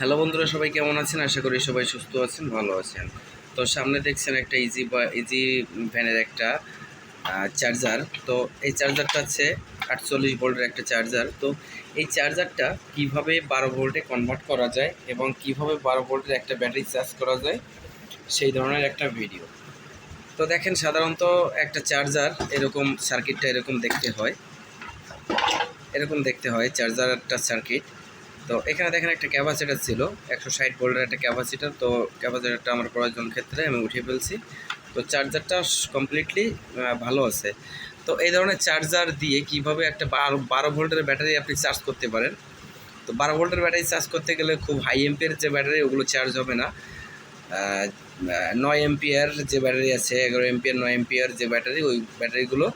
Hello বন্ধুরা, সবাই কেমন আছেন? আশা করি সবাই সুস্থ আছেন, ভালো আছেন। তো সামনে দেখছেন একটা ইজি বা ইজি ভ্যানের একটা চার্জার তো এই চার্জারটা হচ্ছে আটচল্লিশ ভোল্টের একটা চার্জার তো এই চার্জারটা কীভাবে বারো ভোল্টে কনভার্ট করা যায় এবং কীভাবে বারো ভোল্টের একটা ব্যাটারি চার্জ করা যায়, সেই ধরনের একটা ভিডিও তো দেখেন, সাধারণত একটা চার্জার এরকম সার্কিটটা এরকম দেখতে হয়। এরকম দেখতে হয় চার্জারটা সার্কিট তো এখানে দেখেন একটা ক্যাপাসিটার ছিল, একশো ষাট ভোল্টের একটা ক্যাপাসিটার তো ক্যাপাসিটারটা আমার প্রয়োজন ক্ষেত্রে আমি উঠিয়ে ফেলছি। তো চার্জারটা কমপ্লিটলি ভালো আছে। তো এই ধরনের চার্জার দিয়ে কীভাবে একটা বারো বারো ভোল্টের ব্যাটারি আপনি চার্জ করতে পারেন? তো বারো ভোল্টের ব্যাটারি চার্জ করতে গেলে খুব হাই এম্পিয়ার যে ব্যাটারি, ওগুলো চার্জ হবে না। নয় এম্পিয়ার যে ব্যাটারি আছে, এগারো এম্পিয়ার নয় এম্পিয়ার যে ব্যাটারি, ওই ব্যাটারিগুলো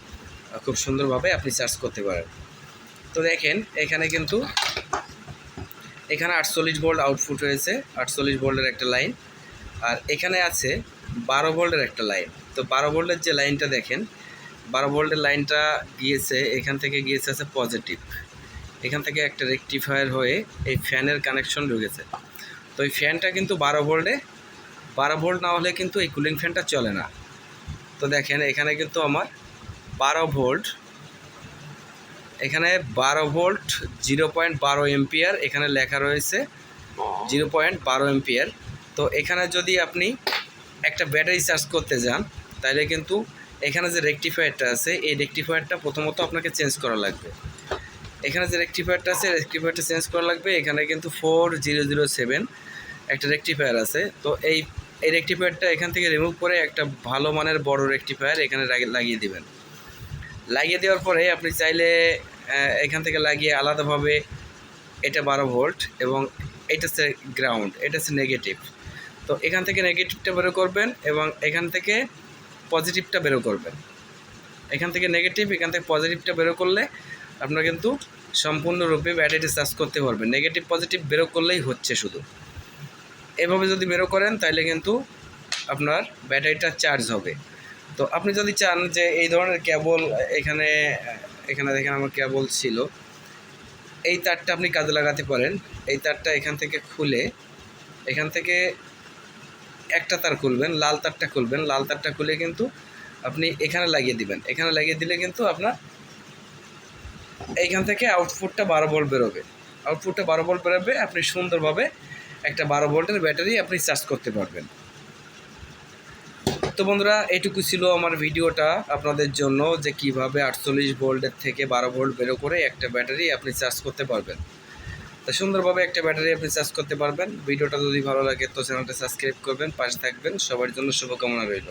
খুব সুন্দরভাবে আপনি চার্জ করতে পারেন। তো দেখেন, এখানে কিন্তু এখানে আটচল্লিশ ভোল্ট আউটপুট হয়েছে আটচল্লিশ ভোল্টের একটা লাইন। আর এখানে আছে বারো ভোল্টের একটা লাইন। তো বারো ভোল্টের যে লাইনটা দেখেন, বারো ভোল্টের লাইনটা গিয়েছে, এখান থেকে গিয়েছে আছে পজিটিভ এখান থেকে একটা রেকটিফায়ার হয়ে এই ফ্যানের কানেকশন ঢুকেছে। তো এই ফ্যানটা কিন্তু বারো ভোল্টে, বারো ভোল্ট না হলে কিন্তু এই কুলিং ফ্যানটা চলে না। তো দেখেন, এখানে কিন্তু আমার বারো ভোল্ট এখানে বারো ভোল্ট, জিরো পয়েন্ট বারো এম্পিয়ার এখানে লেখা রয়েছে, জিরো পয়েন্ট বারো এম্পিয়ার। তো এখানে যদি আপনি একটা ব্যাটারি চার্জ করতে যান, তাহলে কিন্তু এখানে যে রেকটিফায়ারটা আছে, এই রেকটিফায়ারটা প্রথমত আপনাকে চেঞ্জ করা লাগবে। এখানে যে রেকটিফায়ারটা আছে রেকটিফায়ারটা চেঞ্জ করা লাগবে, এখানে কিন্তু ফোর জিরো জিরো সেভেন একটা রেকটিফায়ার আছে। তো এই এই রেকটিফায়ারটা এখান থেকে রিমুভ করে একটা ভালো মানের বড় রেকটিফায়ার এখানে লাগিয়ে দিবেন। লাগিয়ে দেওয়ার পরে আপনি চাইলে এখান থেকে লাগিয়ে আলাদাভাবে এটা বারো ভোল্ট এবং এটা হচ্ছে গ্রাউন্ড এটা হচ্ছে নেগেটিভ তো এখান থেকে নেগেটিভটা বেরো করবেন এবং এখান থেকে পজিটিভটা বেরো করবেন। এখান থেকে নেগেটিভ এখান থেকে পজিটিভটা বেরো করলে আপনার কিন্তু সম্পূর্ণরূপে ব্যাটারিটা চার্জ করতে পারবেন। নেগেটিভ পজিটিভ বেরো করলেই হচ্ছে শুধু। এভাবে যদি বেরো করেন তাহলে কিন্তু আপনার ব্যাটারিটা চার্জ হবে। তো আপনি যদি চান যে এই ধরনের কেবল এখানে এখানে দেখেন আমার কেবল ছিল এই তারটা আপনি কাজে লাগাতে পারেন। এই তারটা এখান থেকে খুলে এখান থেকে একটা তার খুলবেন, লাল তারটা খুলবেন। লাল তারটা খুলে কিন্তু আপনি এখানে লাগিয়ে দিবেন। এখানে লাগিয়ে দিলে কিন্তু আপনার এইখান থেকে আউটপুটটা বারো ভোল্ট বেরোবে। আউটপুটটা বারো ভোল্ট বেরোবে, আপনি সুন্দরভাবে একটা বারো ভোল্টের ব্যাটারি আপনি চার্জ করতে পারবেন। তো বন্ধুরা, এটুকু ছিল আমার ভিডিওটা আপনাদের জন্য যে কীভাবে আটচল্লিশ ভোল্টের থেকে বারো ভোল্ট বেরো করে একটা ব্যাটারি আপনি চার্জ করতে পারবেন। তা সুন্দরভাবে একটা ব্যাটারি আপনি চার্জ করতে পারবেন। ভিডিওটা যদি ভালো লাগে তো চ্যানেলটা সাবস্ক্রাইব করবেন, পাশে থাকবেন। সবার জন্য শুভকামনা রইল।